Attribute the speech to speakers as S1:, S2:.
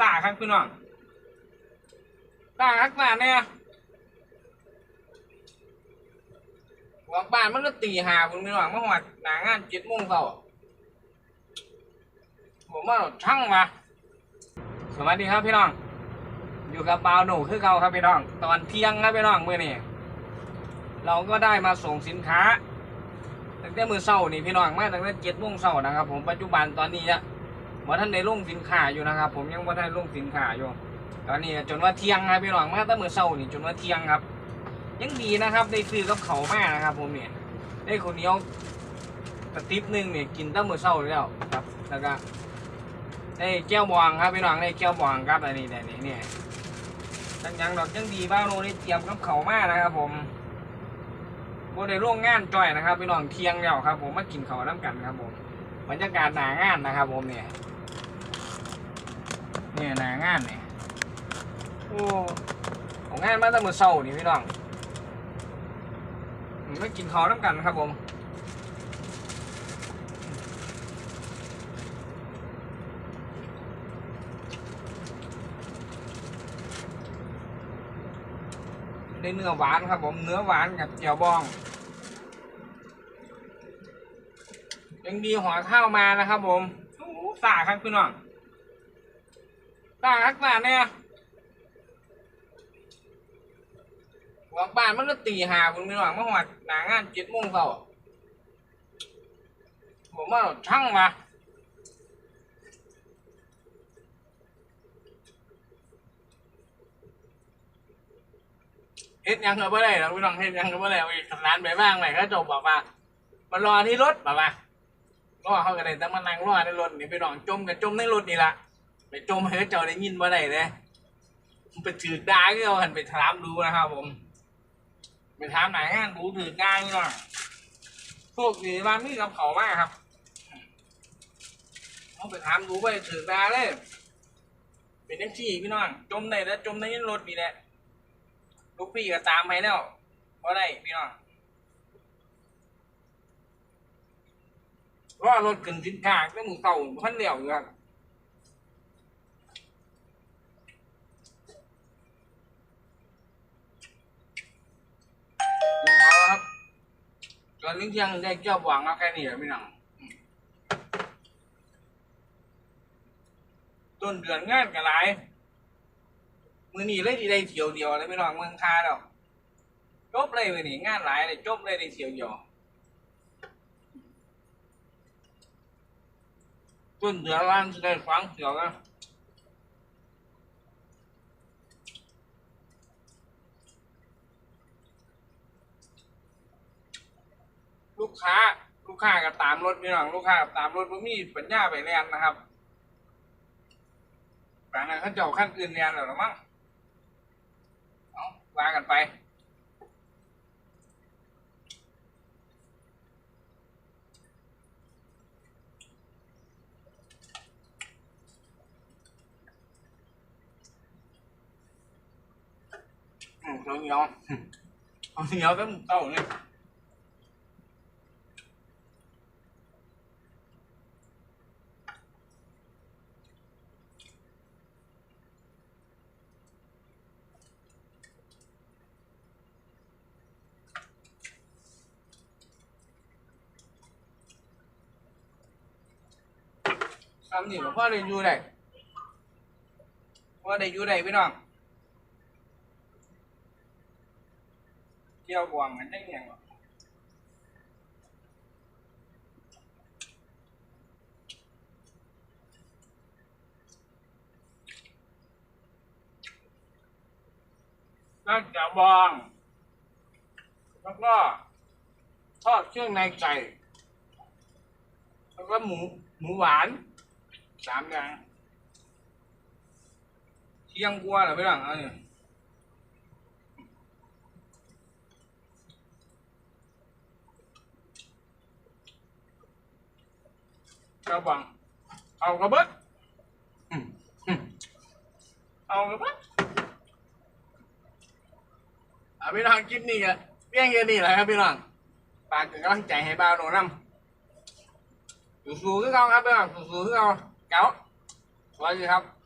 S1: สาครับพี่น้องสาครับสาเนี่ยหวังบ้านมันก็ตีหาคุณพี่น้องมื่อวานหนางานเจ็ดโมงเช้าผมว่าช่างมาสวัสดีครับพี่น้อง อยู่กับเปาหนูคือเก่าครับพี่น้อง ตอนเที่ยงครับพี่น้องเมื่อนี้เราก็ได้มาส่งสินค้าตั้งแต่มือเช้านี่พี่น้องมาตั้งแต่เจ็ดโมงเช้านะครับผมปัจจุบันตอนนี้เนี่ย ว่าท่านได้ลงสินค้าอยู่นะครับ ผมยังว่าท่านลงสินค้าอยู่ ตอนนี้จนว่าเที่ยงครับพี่น้องมาตั้งเมื่อเช้านี่จนว่าเที่ยงครับ ยังดีนะครับได้ซื้อกับเขามานะครับ ผมเนี่ยได้คนเนียวกระติบหนึ่งเนี่ยกินตั้งเมื่อเช้าแล้วครับแล้วก็ได้แก้วบวงครับพี่น้องได้แก้วบวงครับอันนี้แต่นี้เนี่ยจังยังดอกจังดีบ้างโนได้เตรียมกับเขามานะครับ ผมบได้ร่วงงานจ่อยนะครับพี่น้องเที่ยงแล้วครับ ผมมากินเขาน้ำกันครับ ผมบรรยากาศหนางานนะครับ ผมเนี่ย เนี่ยหนางานเนี่ยโอ้ของงานมาตั้งแต่เช้านี่พี่น้องอืมมากินเขาวน้ำกันครับผมได้เนื้อหวานครับผมเนื้อหวานกับเจียวบองยังดีหัวข้าวมานะครับผมสาครับพี่น้อง สาครับสาเนี่ยหวังบ้านมันก็ตีหาคุณพี่น้องมื่อวานหนางานเจ็ดโมงเช้าผมว่าช่างมาเฮ็ดยังก็ไม่ได้หรอกพี่น้องเฮ็ดยังก็ไม่ได้เอาอีกร้านไปบ้างไหนก็จบบอกว่ามารอที่รถบอกว่ารอเขาก็ได้แต่มานั่งรอในรถนี่ไปนอนจมกับจมในรถนี่ละ ไปจมให้เขาเจ้าได้ยินว่าได้เลยมันไปถือดาก็เอาหันไปถามดูนะครับผม ไปถามไหนงานดูถือดานี่หน่อยพวกนี้บ้านนี่กับเขามากครับเขาไปถามดูไปถือดาเลย เป็นนักที่พี่น้องจมในแล้วจมในรถนี่แหละลูกพี่ก็ตามไปแล้วว่าะได้พี่น้องว่ารถขึ้นสินค้าก็มึงเต่าพันเดียวอยู่ครับนี่ครับต อนนี้ยังได้เจ้าหวังเอาแค่นี้แหละพี่น้องต้นเดือนงานกันหลายมือนี้เลยที่ได้เที่ยวเดียวเลยพี่น้องเมืองคาแล้วจบเลยมือนี้งานหลายเลยจบเลยได้เที่ยวเดียวต้นเดือนล้านจะได้ฟังเสียวกัน ลูกค้าลูกค้ากับตามรถพี่น้องลูกค้ากับตามรถบ่มีปัญญาไปแลนนะครับแต่นั้นเขาเจ้าขั้นอื่นแลนแล้วหรือมั้งเอาวางกันไป Ừ, tôi ngon Tôi nhớ cái một câu này Xong gì mà có đây vui này Có đây vui này biết không เทำนี่พ่อได้อยู่ได้พ่อได้อยู่ได้พี่น้องเที่ยวกวางกันได้ยังบ่นั่นจะบองแล้วก็ทอดเครื่องในไก่แล้วก็หมูหมูหวาน สามอย่างเที่ยงกลัวเหรอพี่หลังเอาเนี่ยกระบังเอากระเบิดอืมอืมเอากระเบิดเอาพี่น้องคลิปนี้กันเพียงแค่นี้แหละครับพี่น้องฝากเป็นกำลังใจให้บ้าวโนน้ำสู้ๆคือเขาครับพี่น้องสู้ๆคือเขา เก้าสวัสดีครับ